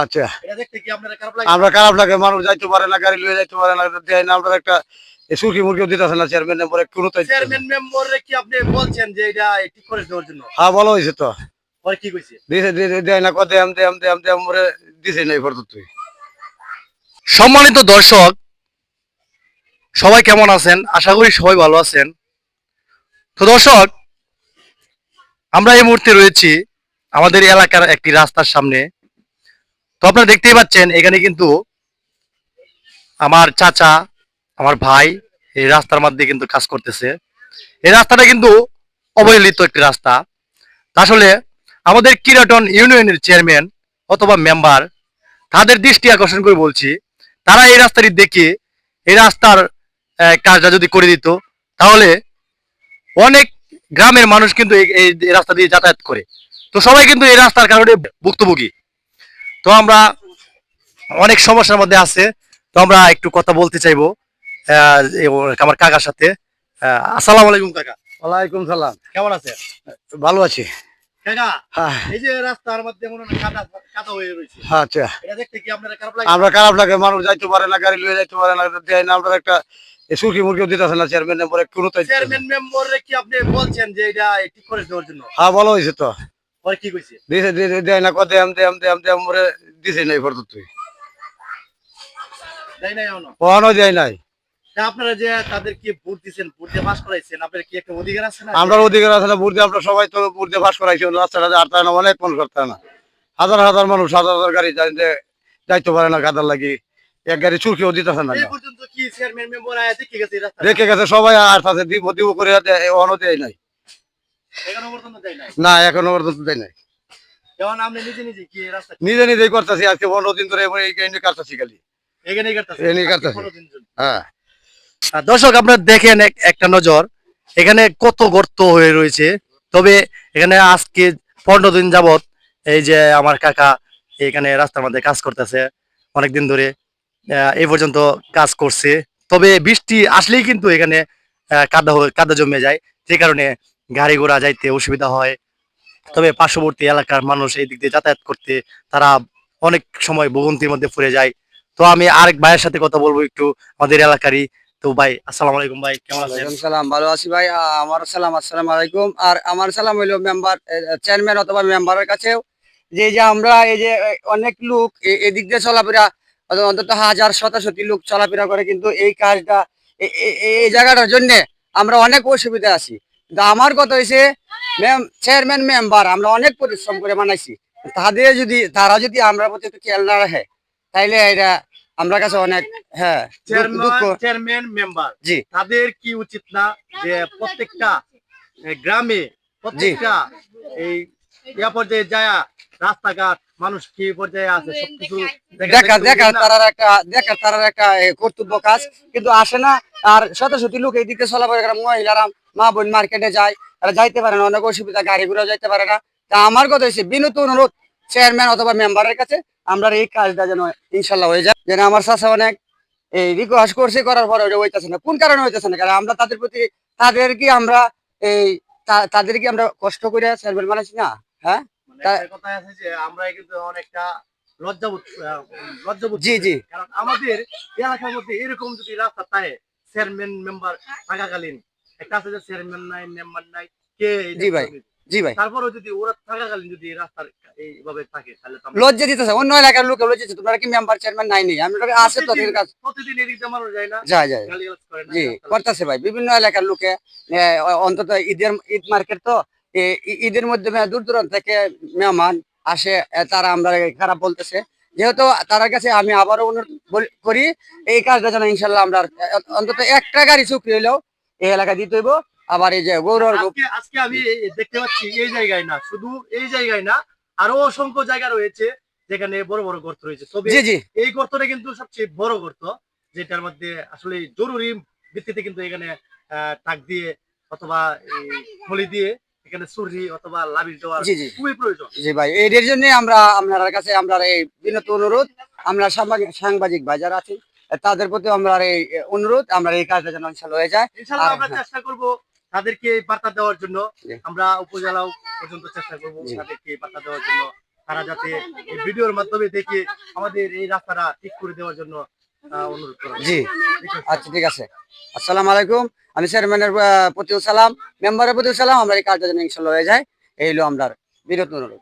আচ্ছা। এটা দেখতে কি আপনারা খারাপ লাগে? আমরা খারাপ লাগে মানুষ যাইতে পারে না গাড়ি লয়ে যাইতে পারে না দেয় না। আমরা একটা সুরকি মুরগিও দিতেছে না চেয়ারম্যান পরে কোনো চেয়ারম্যান মেম্বারে কি আপনি বলছেন যে এটা ঠিক করে দেওয়ার জন্য? হ্যাঁ ভালো হয়েছে তো। কি কইছে? দিছে দিছে- দেয় না কত দেম দেম দেম দেম মরে দিছে নাই ফটো তুই সম্মানিত দর্শক সবাই কেমন আছেন? আশা করি সবাই ভালো আছেন। তো দর্শক আমরা এই মুহূর্তে রয়েছি আমাদের এলাকার একটি রাস্তার সামনে। তো আপনারা দেখতেই পাচ্ছেন, এখানে কিন্তু আমার চাচা, আমার ভাই এই রাস্তার মধ্যে কিন্তু কাজ করতেছে। এই রাস্তাটা কিন্তু অবহেলিত একটি রাস্তা। আসলে আমাদের কিরাটন ইউনিয়নের চেয়ারম্যান অথবা মেম্বার, তাদের দৃষ্টি আকর্ষণ করে বলছি, তারা এই রাস্তাটি দেখে এই রাস্তার কাজটা যদি করে দিত, তাহলে অনেক গ্রামের মানুষ কিন্তু এই রাস্তা দিয়ে যাতায়াত করে। তো সবাই কিন্তু এই রাস্তার কারণে ভুক্তভোগী। তো আমরা অনেক সমস্যার মধ্যে আছে। তো আমরা একটু কথা বলতে চাইব আমার কাকার সাথে। আসসালামু আলাইকুম কাকা। ওয়ালাইকুম সালাম। কেমন আছে ভালো আছি। হ্যাঁ। আচ্ছা। আমরা খারাপ লাগে মানুষ যাইতে পারে না গাড়ি লয়ে যাইতে পারে না দেয় না। আমরা একটা সুরকি মুরগিও দিতেছে না চেয়ারম্যান কোনো চেয়ারম্যান মেম্বারে কি আপনি বলছেন যে এটা ঠিক করে দেওয়ার জন্য? হ্যাঁ ভালো হয়েছে তো। পরে কি কইছে? দিছে দেয় না কত দেম দেম দেম দেম মরে দিছে নাই ফটো তুই। দেয় নাই তা আপনারা যে তাদের কি ভোট ভোট দিয়ে পাস করাইছেন আপনার কি একটা অধিকার আছে না? আমরা অধিকার আছে না ভোট দিয়ে আমরা সবাই তো ভোট দিয়ে পাস করাইছি রাস্তাটা আর না অনেক মানুষ করতে না। হাজার হাজার মানুষ হাজার হাজার গাড়ি যাইতে যাইতে পারে না গাদার লাগি। এক গাড়ি চুরকিও দিতেছে না। পর্যন্ত কি চেয়ারম্যান মেম্বার আয়া দেখে গেছে রাস্তা রেখে গেছে সবাই আর তাতে দিব দিব করে দেয় নাই এখনও পর্যন্ত দেয় নাই না এখনও পর্যন্ত দেয় নাই। নিজে নিজেই করতেছি আজকে পনেরো দিন ধরে কাটতেছি খালি। হ্যাঁ। দর্শক আপনারা দেখেন একটা নজর। এখানে কত গর্ত হয়ে রয়েছে। তবে এখানে আজকে পনেরো দিন যাবত এই যে আমার কাকা এখানে রাস্তার মধ্যে কাজ করতেছে। অনেকদিন ধরে এই পর্যন্ত কাজ করছে। তবে বৃষ্টি আসলেই কিন্তু এখানে কাদা কাদা জমে যায়। যে কারণে গাড়ি ঘোড়া যাইতে অসুবিধা হয়। তবে পার্শ্ববর্তী এলাকার মানুষ এই দিক দিয়ে যাতায়াত করতে তারা অনেক সময় ভোগান্তির মধ্যে পড়ে যায়। তো আমি আরেক ভাইয়ের সাথে কথা বলব একটু, আমাদের এলাকারই। তো ভাই, আসসালামু আলাইকুম ভাই, কেমন আছেন? সালাম, ভালো আছি ভাই। আমার সালাম, আসসালামু আলাইকুম। আর আমার সালাম হইল মেম্বার চেয়ারম্যান অথবা মেম্বারের কাছেও। যে যে আমরা এই যে অনেক লোক এদিক দিয়ে চলাফেরা অন্তত হাজার শতাশতি লোক চলাফেরা করে, কিন্তু এই কাজটা এই জায়গাটার জন্য আমরা অনেক অসুবিধা আছি। কিন্তু আমার কথা হয়েছে ম্যাম চেয়ারম্যান মেম্বার আমরা অনেক পরিশ্রম করে বানাইছি। তাদের যদি তারা যদি আমরা প্রতি একটু খেয়াল না রাখে তাইলে এটা আমরা কাছে অনেক হ্যাঁ চেয়ারম্যান চেয়ারম্যান মেম্বার জি। তাদের কি উচিত না যে প্রত্যেকটা গ্রামে প্রত্যেকটা এই পর্যায়ে যায় রাস্তাঘাট মানুষ কি পর্যায়ে আছে সবকিছু দেখা দেখা দেখতে দেখা উচিত না? তারার একটা দেখা তারার একটা কর্তব্য কাজ কিন্তু আসে না। আর শত শত লোক এই দিকে চলাফেরা করে মহিলারা মা বোন মার্কেটে যায় তারা যাইতে পারে না অনেক অসুবিধা গাড়ি ঘোড়া যাইতে পারে না। তা আমার কথা হচ্ছে বিনত অনুরোধ চেয়ারম্যান অথবা মেম্বারের কাছে আমরা এই কাজটা যেন ইনশাল্লাহ হয়ে যায়। যেন আমার চাষা অনেক এই রিকোয়েস্ট করছে করার পরে ওটা হইতেছে না। কোন কারণে হইতেছে না? কারণ আমরা তাদের প্রতি তাদের কি আমরা এই তা- তাদের কি আমরা কষ্ট করে চেয়ারম্যান বানাইছি না? হ্যাঁ? কথা আছে যে আমরা কিন্তু অনেকটা লজ্জাবোধ লজ্জাবোধ জি, জি। কারণ আমাদের এলাকার মধ্যে এরকম যদি রাস্তা থাকে চেয়ারম্যান মেম্বার থাকাকালীন। একটা আছে যে চেয়ারম্যান নাই মেম্বার নাই কে জি ভাই। জি ভাই। তারপরেও যদি ওরা থাকাকালীন যদি রাস্তার এইভাবে থাকে তাহলে লজ্জা দিতেছে অন্য এলাকার লোক লজ্জা দিচ্ছে তোমরা কি মেম্বার চেয়ারম্যান নাই নেই আমরা আছে তো তাদের কাছে প্রতিদিন এদিক দিয়ে মানুষ যায় না যায় যায় গালিগালাজ করে না জি করতেছে ভাই। বিভিন্ন এলাকার লোকে অন্তত ঈদের ঈদ মার্কেট তো ঈদের মধ্যে দূর দূরান্ত থেকে মেহমান আসে তারা আমরা খারাপ বলতেছে। যেহেতু তার কাছে আমি আবারও অনুরোধ করি এই কাজটা যেন ইনশাল্লাহ আমরা অন্তত একটা গাড়ি চুক্তি হইলেও এই এলাকা দিতে হইব। আবার এই যে গৌরব আজকে আমি দেখতে পাচ্ছি এই জায়গায় না শুধু এই জায়গায় না আরও অসংখ্য জায়গা রয়েছে যেখানে বড় বড় গর্ত রয়েছে। জি জি। এই গর্তটা কিন্তু সবচেয়ে বড় গর্ত যেটার মধ্যে আসলে জরুরি ভিত্তিতে কিন্তু এখানে আহ, টাক দিয়ে অথবা থলি দিয়ে এখানে সুরি অথবা লাভিশ দেওয়ার জি জি খুবই প্রয়োজন। জি ভাই এদের জন্য আমরা আপনার কাছে আমরা এই বিনত অনুরোধ আমরা সাংবাদিক সাংবাদিক ভাই যারা আছি তাদের প্রতি আমরা এই অনুরোধ আমরা এই কাজটা যেন ইনশাল্লাহ হয়ে যায়। ইনশাল্লাহ আমরা হ্যাঁ। চেষ্টা করব তাদেরকে এই বার্তা দেওয়ার জন্য। আমরা উপজেলা পর্যন্ত চেষ্টা করব তাদেরকে বার্তা দেওয়ার জন্য। তারা যাতে ভিডিওর মাধ্যমে দেখে আমাদের এই রাস্তাটা ঠিক করে দেওয়ার জন্য জি। আচ্ছা ঠিক আছে। আসসালাম আলাইকুম। আমি চেয়ারম্যানের প্রতিও সালাম, মেম্বারের প্রতিও সালাম। আমরা এই কাজটা যেন ইনশাল্লাহ হয়ে যায়। এই হলো আমরা বিরত অনুরোধ।